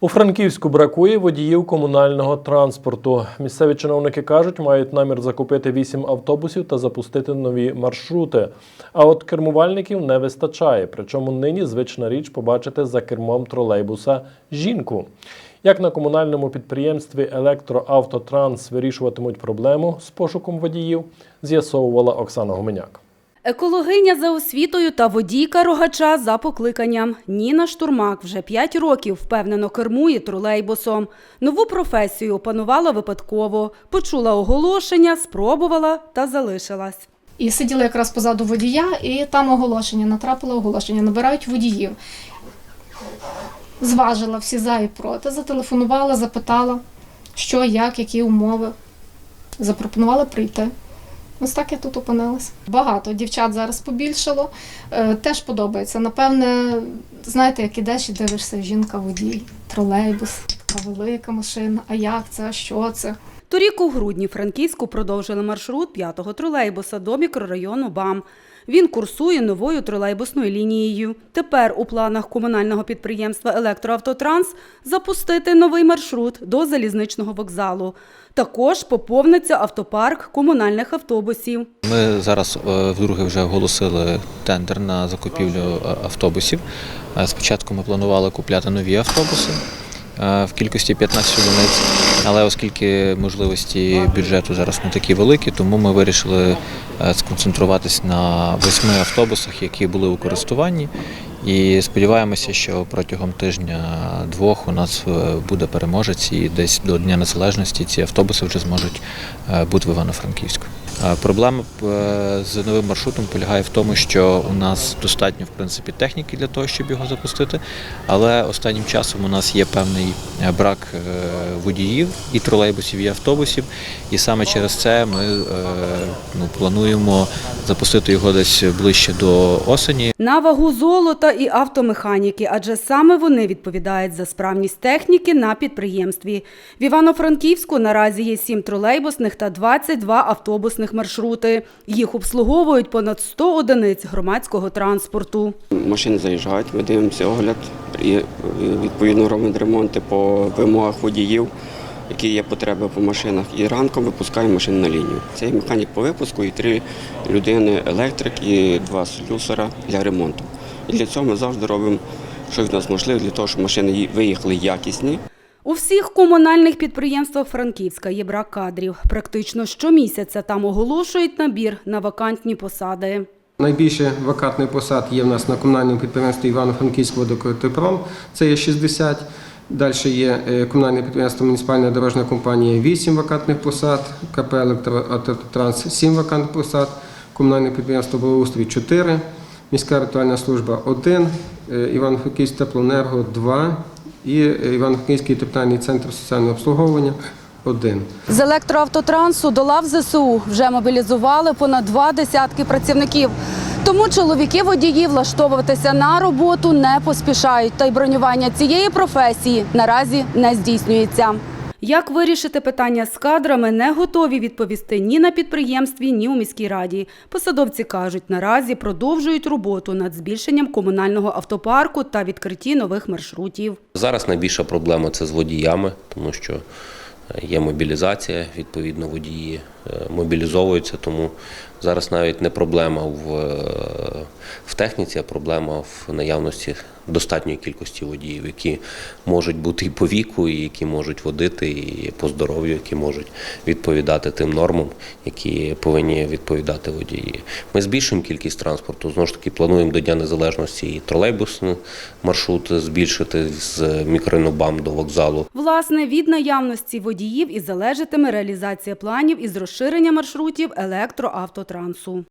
У Франківську бракує водіїв комунального транспорту. Місцеві чиновники кажуть, мають намір закупити вісім автобусів та запустити нові маршрути. А от кермувальників не вистачає. Причому нині звична річ побачити за кермом тролейбуса жінку. Як на комунальному підприємстві Електроавтотранс вирішуватимуть проблему з пошуком водіїв, з'ясовувала Оксана Гуменяк. Екологиня за освітою та водійка рогача за покликанням. Ніна Штурмак вже 5 років впевнено кермує тролейбусом. Нову професію опанувала випадково, почула оголошення, спробувала та залишилась. І сиділа якраз позаду водія, і там оголошення, натрапила оголошення, набирають водіїв. Зважила всі за і проти, зателефонувала, запитала, що, як, які умови. Запропонувала прийти. Ось так я тут опинилася. Багато дівчат зараз побільшало. Е, теж подобається. Напевне, знаєте, як ідеш і дивишся, жінка водій, тролейбус, така велика машина. А як це? А що це? Торік у грудні Франківську продовжили маршрут п'ятого тролейбуса до мікрорайону БАМ. Він курсує новою тролейбусною лінією. Тепер у планах комунального підприємства Електроавтотранс запустити новий маршрут до залізничного вокзалу. Також поповниться автопарк комунальних автобусів. Ми зараз е, вдруге вже оголосили тендер на закупівлю е, автобусів. Е, Спочатку ми планували купляти нові автобуси в кількості 15 одиниць, але оскільки можливості бюджету зараз не такі великі, тому ми вирішили сконцентруватися сконцентруватись на восьми автобусах, які були у користуванні. І сподіваємося, що протягом тижня-двох у нас е, буде переможець, і десь до Дня Незалежності ці автобуси вже зможуть е, бути в Івано-Франківську. Е, Проблема з новим маршрутом полягає в тому, що у нас достатньо в принципі техніки для того, щоб його запустити, але останнім часом у нас є певний брак водіїв і тролейбусів, і автобусів, і саме через це ми ну, плануємо запустити його десь ближче до осені. На вагу золота і автомеханіки, адже саме вони відповідають за справність техніки на підприємстві. В Івано-Франківську наразі є 7 тролейбусних та 22 автобусних маршрути. Їх обслуговують понад 100 одиниць громадського транспорту. Машини заїжджають, ми дивимося огляд і е, відповідно робимо ремонти по вимогах водіїв, які є потреби по машинах. І ранком випускаємо машини на лінію. Це механік по випуску і три людини електрик і два слюсара для ремонту. І для цього ми завжди робимо, що від нас можливо, для того, щоб машини виїхали якісні. У всіх комунальних підприємствах Франківська є брак кадрів. Практично щомісяця там оголошують набір на вакантні посади. Найбільше вакантних посад є в нас на комунальному підприємстві Івано-Франківськ водокотепром, це є 60. Далі є е, комунальне підприємство Муніципальна дорожня компанія 8 вакантних посад, КП «Електроавтотранс» 7 вакантних посад, комунальне підприємство «Благоустрій» 4, міська ритуальна служба 1, е, Івано-Франківськ теплоенерго 2 і е, Івано-Франківський тепловий центр соціального обслуговування 1. З електроавтотрансу до лав ЗСУ вже мобілізували понад два десятки працівників. Тому чоловіки водії влаштовуватися на роботу не поспішають, та й бронювання цієї професії наразі не здійснюється. Як вирішити питання з кадрами, не готові відповісти ні на підприємстві, ні у міській раді. Посадовці кажуть, наразі продовжують роботу над збільшенням комунального автопарку та відкритті нових маршрутів. Зараз найбільша проблема це з водіями, тому що е, є мобілізація, відповідно, водії мобілізовуються, тому зараз навіть не проблема в, е, в техніці, а проблема в наявності достатньої кількості водіїв, які можуть бути і по віку, і які можуть водити, і по здоров'ю, які можуть відповідати тим нормам, які повинні відповідати водії. Ми збільшуємо кількість транспорту. Знову ж таки, плануємо до Дня Незалежності і тролейбусний маршрут збільшити з мікрорайону до вокзалу. Власне, від наявності водіїв і залежатиме реалізація планів із розширення маршрутів електроавтотрансу.